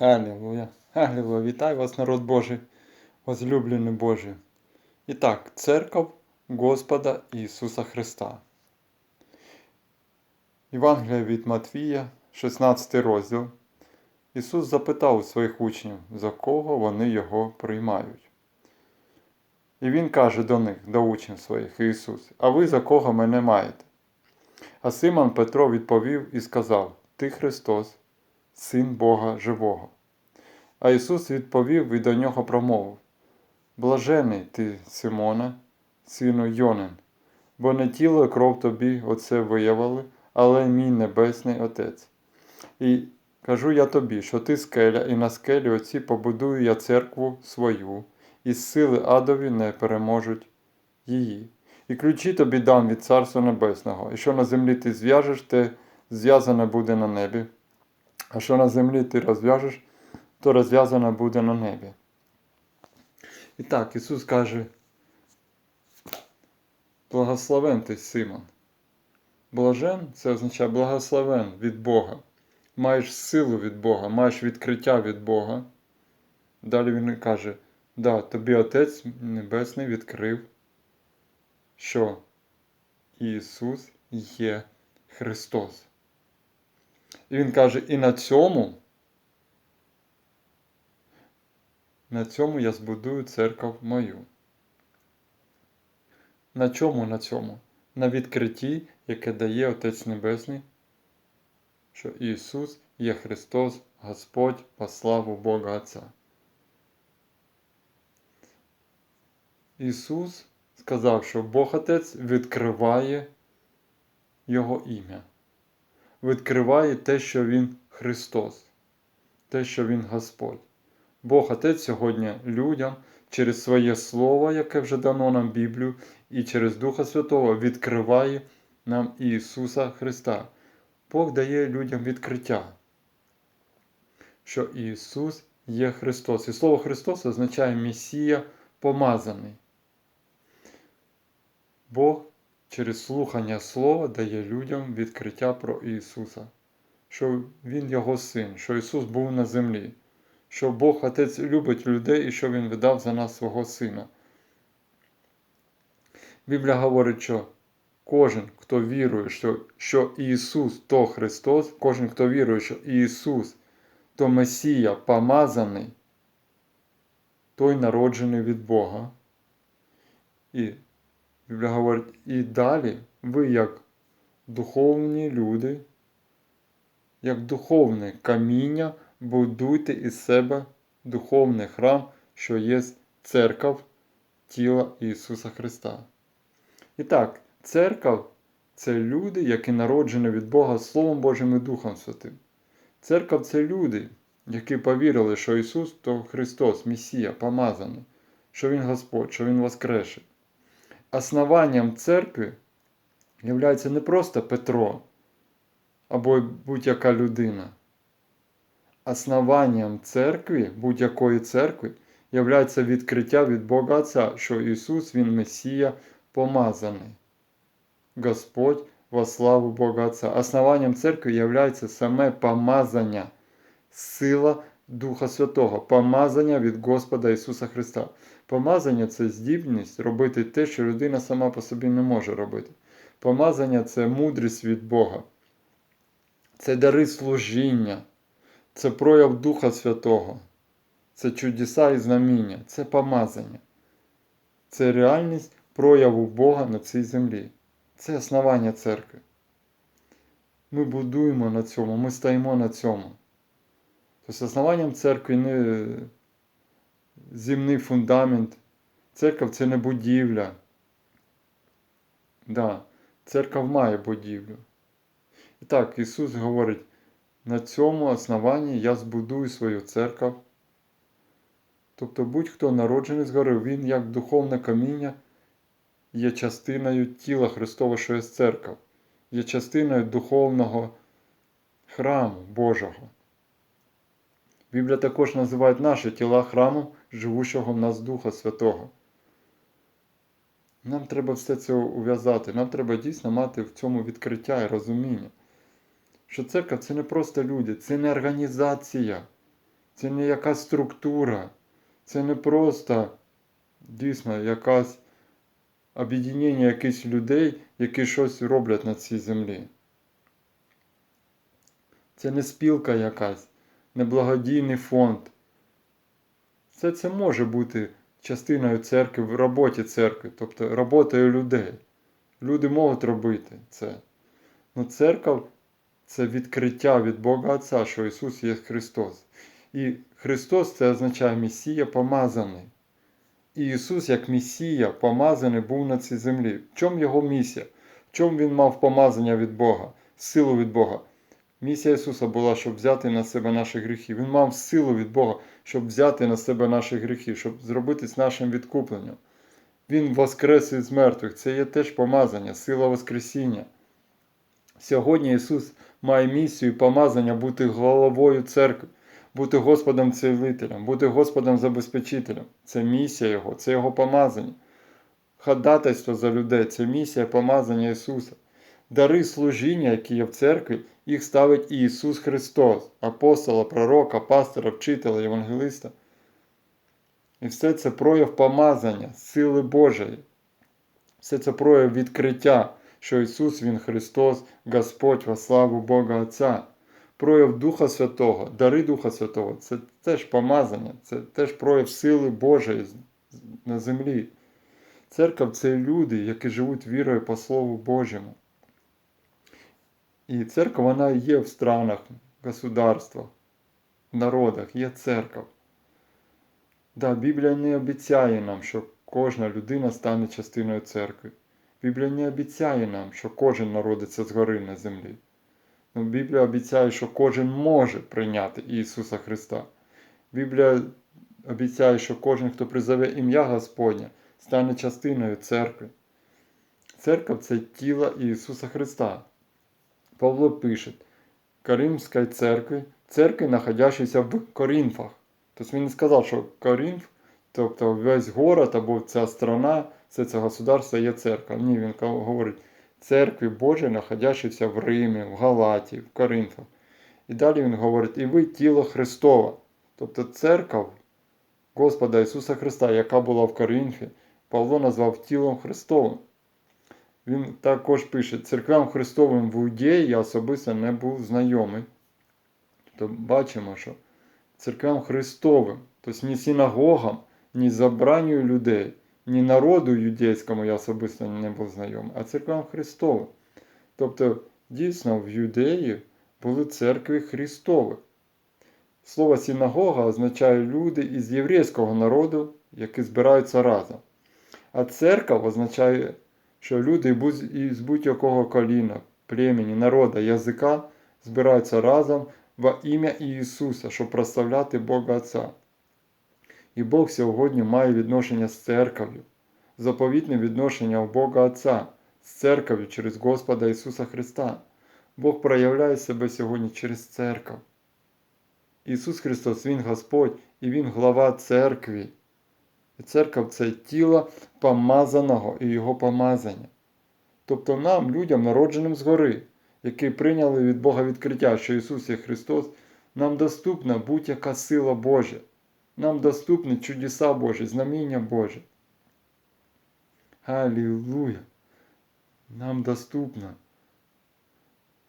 Аллилуйя. Аллилуйя. Вітаю вас, народ Божий, возлюблений Божий. І так, церков Господа Ісуса Христа. Євангелія від Матвія, 16 розділ. Ісус запитав у своїх учнів, за кого вони його приймають. І Він каже до них, до учнів своїх, Ісус, а ви за кого мене маєте? А Симон Петро відповів і сказав: Ти Христос, Син Бога Живого. А Ісус відповів і до нього промовив: Блажений ти, Симона, сину Йонин, бо не тіло і кров тобі оце виявили, але мій Небесний Отець. І кажу я тобі, що ти скеля, і на скелі оці побудую я церкву свою, і сили адові не переможуть її. І ключі тобі дам від Царства Небесного, і що на землі ти зв'яжеш, те зв'язане буде на небі, а що на землі ти розв'яжеш, то розв'язане буде на небі. І так, Ісус каже, благословен ти, Симон. Блажен це означає благословен від Бога. Маєш силу від Бога, маєш відкриття від Бога. Далі він каже, да, тобі Отець Небесний відкрив, що Ісус є Христос. І Він каже, і на цьому, на цьому я збудую церкву мою. На чому на цьому? На відкритті, яке дає Отець Небесний, що Ісус є Христос, Господь по славу Бога Отця. Ісус сказав, що Бог Отець відкриває Його ім'я, відкриває те, що Він Христос, те, що Він Господь. Бог Отець сьогодні людям через своє Слово, яке вже дано нам Біблію, і через Духа Святого відкриває нам Ісуса Христа. Бог дає людям відкриття, що Ісус є Христос. І слово Христос означає Месія помазаний. Бог через слухання Слова дає людям відкриття про Ісуса, що Він Його син, що Ісус був на землі, що Бог Отець любить людей і що Він видав за нас свого Сина. Біблія говорить, що кожен, хто вірує, що, що Ісус то Христос, кожен, хто вірує, що Ісус то Месія помазаний, той народжений від Бога. І Біблія говорить, і далі ви, як духовні люди, як духовне каміння, будуйте із себе духовний храм, що є церква тіла Ісуса Христа. І так, церква це люди, які народжені від Бога Словом Божим і Духом Святим. Церква це люди, які повірили, що Ісус то Христос, Месія, помазаний, що Він Господь, що Він воскресе. Основанням церкви є не просто Петро або будь-яка людина. Основанням церкви, будь-якої церкви, є відкриття від Бога Отця, що Ісус Він Месія помазаний. Господь во славу Бога Отця. Основанням церкви є саме помазання, сила Духа Святого, помазання від Господа Ісуса Христа. Помазання це здібність робити те, що людина сама по собі не може робити. Помазання це мудрість від Бога, це дари служіння, це прояв Духа Святого, це чудеса і знаміння, це помазання, це реальність прояву Бога на цій землі. Це основання церкви. Ми будуємо на цьому, ми стоїмо на цьому. Тобто основанням церкви не земний фундамент. Церква це не будівля. Да, Церква має будівлю. І так, Ісус говорить, на цьому основанні я збудую свою церкву. Тобто будь-хто народжений згори, він як духовне каміння є частиною тіла Христова, що є церква, є частиною духовного храму Божого. Біблія також називає наші тіла храмом живущого в нас Духа Святого. Нам треба все це ув'язати, нам треба дійсно мати в цьому відкриття і розуміння, що церква це не просто люди, це не організація, Це не якась структура, це не просто дійсно якась об'єднання якихось людей, які щось роблять на цій землі. Це не спілка якась, не благодійний фонд. Все це може бути частиною церкви в роботі церкви, тобто роботою людей. Люди можуть робити це. Но церква це відкриття від Бога Отця, що Ісус є Христос. І Христос це означає Месія помазаний. І Ісус, як Месія, помазаний був на цій землі. В чому його місія? В чому Він мав помазання від Бога, силу від Бога? Місія Ісуса була, щоб взяти на себе наші гріхи. Він мав силу від Бога, щоб взяти на себе наші гріхи, щоб зробитись нашим відкупленням. Він воскрес із мертвих. Це є теж помазання, сила Воскресіння. Сьогодні Ісус має місію і помазання бути головою церкви, бути Господом цілителем, бути Господом забезпечителем. Це місія Його, це Його помазання. Ходатайство за людей це місія помазання Ісуса. Дари служіння, які є в церкві, їх ставить Ісус Христос, апостола, пророка, пастора, вчителя, євангелиста. І все це прояв помазання, сили Божої. Все це прояв відкриття, що Ісус Він Христос, Господь во славу Бога Отця. Прояв Духа Святого, дари Духа Святого це теж помазання, це теж прояв сили Божої на землі. Церква це люди, які живуть вірою по Слову Божому. І церква вона є в странах, государствах, народах, є церква. Да, Біблія не обіцяє нам, що кожна людина стане частиною церкви. Біблія не обіцяє нам, що кожен народиться згори на землі. Но Біблія обіцяє, що кожен може прийняти Ісуса Христа. Біблія обіцяє, що кожен, хто призове ім'я Господня, стане частиною церкви. Церква це тіло Ісуса Христа. Павло пише, Каримської церкви, церкви, находящейся в Корінфах. Тобто він не сказав, що Корінф, тобто весь город або ця страна, все це государство є церква. Ні, він говорить, церкві Божої, находящейся в Римі, в Галаті, в Коринфах. І далі він говорить, і ви тіло Христова. Тобто церква Господа Ісуса Христа, яка була в Коринфі, Павло назвав тілом Христовим. Він також пише, церквям Христовим в Іудеї я особисто не був знайомий. Тобто бачимо, що церквям Христовим, тобто ні синагогам, ні забранню людей, ні народу юдейському я особисто не був знайомий, а церквам Христовим. Тобто, дійсно, в юдеї були церкви Христові. Слово синагога означає люди із єврейського народу, які збираються разом. А церква означає, що люди із будь-якого коліна, племені, народа, язика збираються разом во ім'я Ісуса, щоб прославляти Бога Отця. І Бог сьогодні має відношення з церков'ю, заповітне відношення в Бога Отця, з церков'ю через Господа Ісуса Христа. Бог проявляє себе сьогодні через церкву. Ісус Христос, Він Господь і Він глава церкви. І церква це тіло помазаного і Його помазання. Тобто нам, людям, народженим згори, які прийняли від Бога відкриття, що Ісус є Христос, нам доступна будь-яка сила Божа. Нам доступні чудеса Божі, знаміння Боже. Аллилуйя! Нам доступна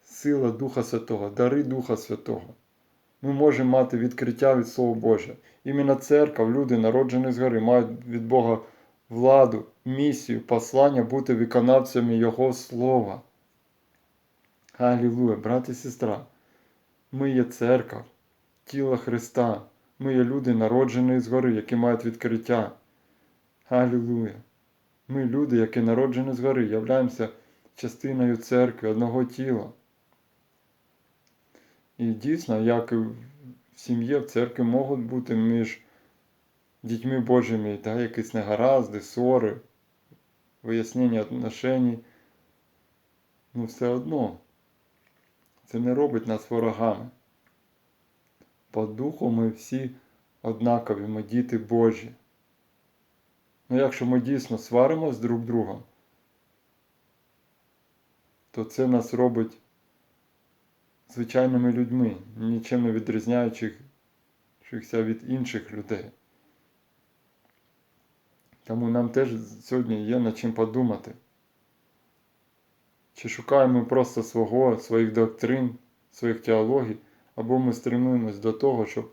сила Духа Святого, дари Духа Святого. Ми можемо мати відкриття від Слова Божого. Іменно церква, люди, народжені згори, мають від Бога владу, місію, послання бути виконавцями Його Слова. Аллилуйя, брат і сестра. Ми є церква, тіло Христа. Ми є люди, народжені згори, які мають відкриття. Аллилуйя. Ми люди, які народжені згори, являємося частиною церкви, одного тіла. І дійсно, як і в сім'ї, в церкві можуть бути між дітьми Божими да, якісь негаразди, ссори, вияснення отношень. Ну, все одно. Це не робить нас ворогами. По духу ми всі однакові, ми діти Божі. Ну, якщо ми дійсно сваримось друг другом, то це нас робить звичайними людьми, нічим не відрізняючих відрізнявшихся від інших людей. Тому нам теж сьогодні є над чим подумати. Чи шукаємо просто свого, своїх доктрин, своїх теологій, або ми стремимось до того, щоб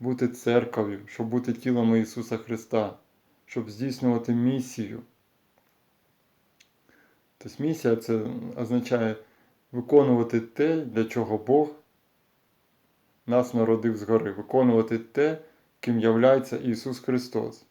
бути церков'ю, щоб бути тілом Ісуса Христа, щоб здійснювати місію. Тобто місія це означає виконувати те, для чого Бог нас народив згори, виконувати те, ким являється Ісус Христос.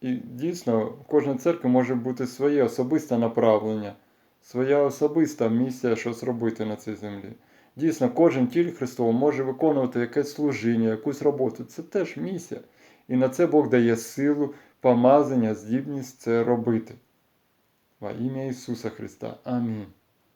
І дійсно, кожна церква може бути своє особисте направлення, своя особиста місія, щось робити на цій землі. Дійсно, кожен тіль Христов може виконувати якесь служіння, якусь роботу. Це теж місія. І на це Бог дає силу, помазання, здібність це робити. Во ім'я Ісуса Христа. Амінь.